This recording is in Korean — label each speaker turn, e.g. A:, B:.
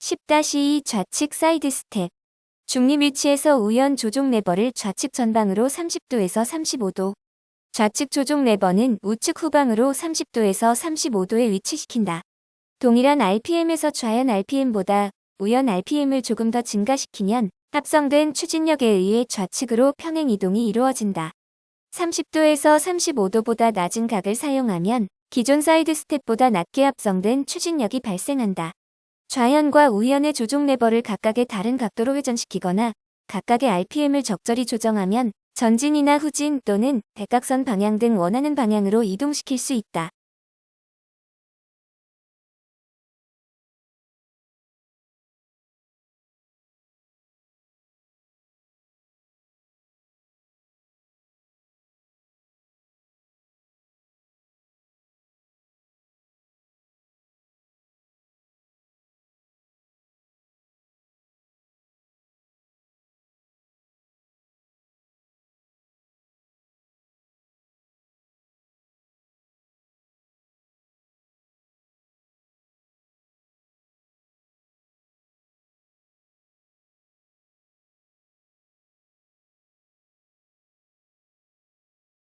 A: 10-2 좌측 사이드 스텝. 중립 위치에서 우연 조종 레버를 좌측 전방으로 30도에서 35도. 좌측 조종 레버는 우측 후방으로 30도에서 35도에 위치시킨다. 동일한 RPM에서 좌연 RPM보다 우연 RPM을 조금 더 증가시키면 합성된 추진력에 의해 좌측으로 평행 이동이 이루어진다. 30도에서 35도보다 낮은 각을 사용하면 기존 사이드 스텝보다 낮게 합성된 추진력이 발생한다. 좌연과 우연의 조종 레버를 각각의 다른 각도로 회전시키거나 각각의 RPM을 적절히 조정하면 전진이나 후진 또는 대각선 방향 등 원하는 방향으로 이동시킬 수 있다.